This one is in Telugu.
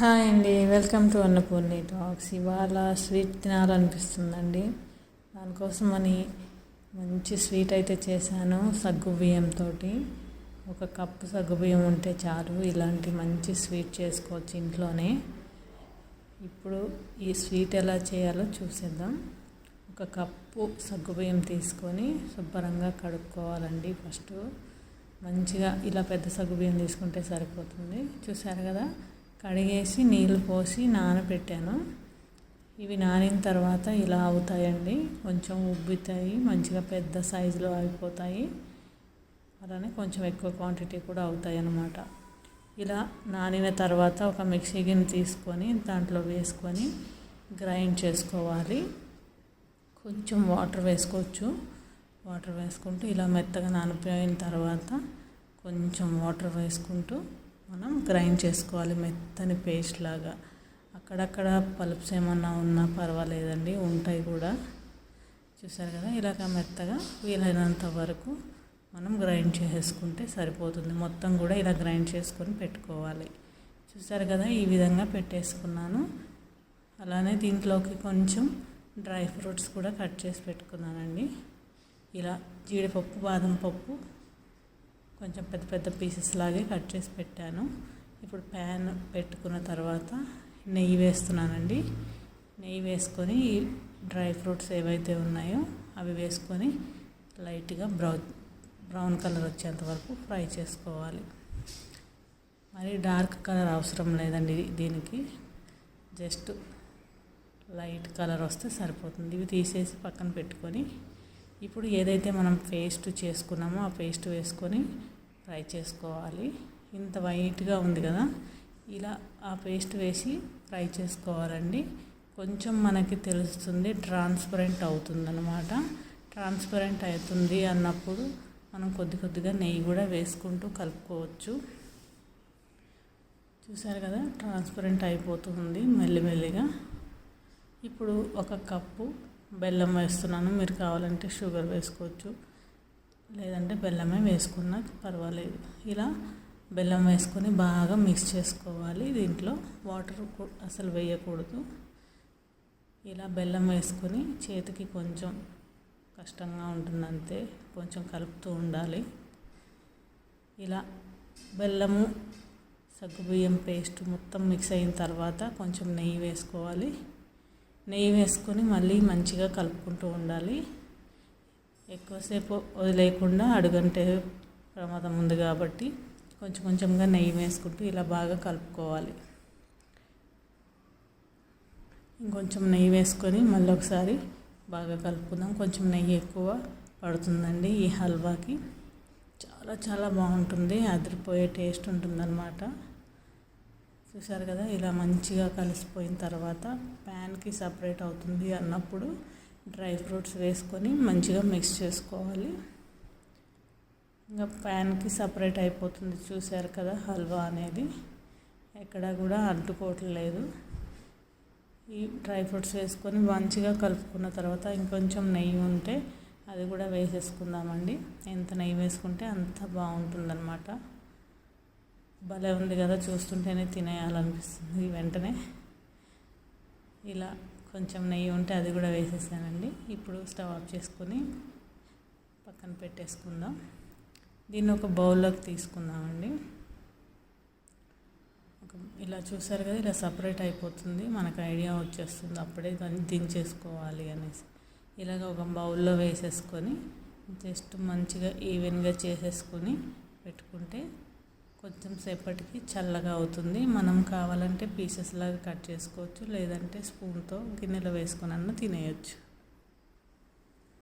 హాయ్ అండి వెల్కమ్ టు అన్నపూర్ణి టాక్స్. ఇవాళ స్వీట్ తినాలనిపిస్తుందండి. దానికోసమని మంచి స్వీట్ అయితే చేశాను సగ్గు బియ్యంతో ఒక కప్పు సగ్గు బియ్యం ఉంటే చాలు ఇలాంటి మంచి స్వీట్ చేసుకోవచ్చు ఇంట్లోనే. ఇప్పుడు ఈ స్వీట్ ఎలా చేయాలో చూసేద్దాం. ఒక కప్పు సగ్గు బియ్యం తీసుకొని శుభ్రంగా కడుక్కోవాలండి ఫస్ట్. మంచిగా ఇలా పెద్ద సగ్గు బియ్యం తీసుకుంటే సరిపోతుంది. చూసారు కదా కడిగేసి నీళ్ళు పోసి నానబెట్టాను ఇవి నానిన తర్వాత ఇలా అవుతాయండి. కొంచెం ఉబ్బుతాయి మంచిగా పెద్ద సైజులో అయిపోతాయి అలానే కొంచెం ఎక్కువ క్వాంటిటీ కూడా అవుతాయి అన్నమాట ఇలా నానిన తర్వాత ఒక మిక్సీ గిన్నె తీసుకొని దాంట్లో వేసుకొని గ్రైండ్ చేసుకోవాలి. కొంచెం వాటర్ వేసుకోవచ్చు. వాటర్ వేసుకుంటూ ఇలా మెత్తగా నానిపోయిన తర్వాత కొంచెం వాటర్ వేసుకుంటూ మనం గ్రైండ్ చేసుకోవాలి మెత్తని పేస్ట్ లాగా. అక్కడక్కడ పలుప్స్ ఏమన్నా ఉన్నా పర్వాలేదండి ఉంటాయి కూడా. చూసారు కదా ఇలాగ మెత్తగా వీలైనంత వరకు మనం గ్రైండ్ చేసుకుంటే సరిపోతుంది. మొత్తం కూడా ఇలా గ్రైండ్ చేసుకొని పెట్టుకోవాలి. చూసారు కదా ఈ విధంగా పెట్టేసుకున్నాను. అలానే దీంట్లోకి కొంచెం డ్రై ఫ్రూట్స్ కూడా కట్ చేసి పెట్టుకున్నానండి. ఇలా జీడిపప్పు బాదం పప్పు కొంచెం పెద్ద పెద్ద పీసెస్ లాగే కట్ చేసి పెట్టాను. ఇప్పుడు ప్యాన్ పెట్టుకున్న తర్వాత నెయ్యి వేస్తున్నానండి. నెయ్యి వేసుకొని డ్రై ఫ్రూట్స్ ఏవైతే ఉన్నాయో అవి వేసుకొని లైట్గా బ్రౌన్ బ్రౌన్ కలర్ వచ్చేంత వరకు ఫ్రై చేసుకోవాలి. మరి డార్క్ కలర్ అవసరం లేదండి దీనికి. జస్ట్ లైట్ కలర్ వస్తే సరిపోతుంది. ఇవి తీసేసి పక్కన పెట్టుకొని ఇప్పుడు ఏదైతే మనం పేస్ట్ చేసుకున్నామో ఆ పేస్ట్ వేసుకొని ఫ్రై చేసుకోవాలి. ఇంత వైట్గా ఉంది కదా ఇలా ఆ పేస్ట్ వేసి ఫ్రై చేసుకోవాలండి. కొంచెం మనకి తెలుస్తుంది ట్రాన్స్పరెంట్ అవుతుందన్నమాట. ట్రాన్స్పరెంట్ అవుతుంది అన్నప్పుడు మనం కొద్ది కొద్దిగా నెయ్యి కూడా వేసుకుంటూ కలుపుకోవచ్చు. చూసారు కదా ట్రాన్స్పరెంట్ అయిపోతుంది మెల్లిమెల్లిగా. ఇప్పుడు ఒక కప్పు బెల్లం వేస్తున్నాను. మీరు కావాలంటే షుగర్ వేసుకోవచ్చు. లేదంటే బెల్లమే వేసుకున్నా పర్వాలేదు. ఇలా బెల్లం వేసుకొని బాగా మిక్స్ చేసుకోవాలి. దీంట్లో వాటర్ అసలు వేయకూడదు. ఇలా బెల్లం వేసుకొని చేతికి కొంచెం కష్టంగా ఉంటుంది అంతే కొంచెం కలుపుతూ ఉండాలి. ఇలా బెల్లము సగ్గుబియ్యం పేస్ట్ మొత్తం మిక్స్ అయిన తర్వాత కొంచెం నెయ్యి వేసుకోవాలి. నెయ్యి వేసుకొని మళ్ళీ మంచిగా కలుపుకుంటూ ఉండాలి. ఎక్కువసేపు వదిలేయకుండా అడుగంటే ప్రమాదం ఉంది కాబట్టి కొంచెం కొంచెంగా నెయ్యి వేసుకుంటూ ఇలా బాగా కలుపుకోవాలి. ఇంకొంచెం నెయ్యి వేసుకొని మళ్ళీ ఒకసారి బాగా కలుపుకుందాం. కొంచెం నెయ్యి ఎక్కువ పడుతుందండి ఈ హల్వాకి. చాలా చాలా బాగుంటుంది. అదిరిపోయే టేస్ట్ ఉంటుందన్నమాట. చూసారు కదా ఇలా మంచిగా కలిసిపోయిన తర్వాత ప్యాన్కి సపరేట్ అవుతుంది అన్నప్పుడు డ్రై ఫ్రూట్స్ వేసుకొని మంచిగా మిక్స్ చేసుకోవాలి. ఇంకా ప్యాన్కి సపరేట్ అయిపోతుంది చూసారు కదా హల్వా అనేది. ఎక్కడ కూడా అంటుకోవట్లేదు ఈ డ్రై ఫ్రూట్స్ వేసుకొని మంచిగా కలుపుకున్న తర్వాత ఇంకొంచెం నెయ్యి ఉంటే అది కూడా వేసేసుకుందామండి. ఎంత నెయ్యి వేసుకుంటే అంత బాగుంటుందన్నమాట. భలే ఉంది కదా చూస్తుంటేనే తినేయాలనిపిస్తుంది. వెంటనే ఇలా కొంచెం నెయ్యి ఉంటే అది కూడా వేసేసానండి. ఇప్పుడు స్టవ్ ఆఫ్ చేసుకొని పక్కన పెట్టేసుకుందాం. దీన్ని ఒక బౌల్లోకి తీసుకుందామండి. ఒక ఇలా చూసారు కదా ఇలా సపరేట్ అయిపోతుంది. మనకు ఐడియా వచ్చేస్తుంది అప్పుడే దాన్ని దించేసుకోవాలి అనేసి. ఇలాగ ఒక బౌల్లో వేసేసుకొని జస్ట్ మంచిగా ఈవెన్గా చేసేసుకొని పెట్టుకుంటే కొంచెం సేపటికి చల్లగా అవుతుంది. మనం కావాలంటే పీసెస్ లాగా కట్ చేసుకోవచ్చు. లేదంటే స్పూన్తో గిన్నెలో వేసుకొని అన్న తినేయచ్చు.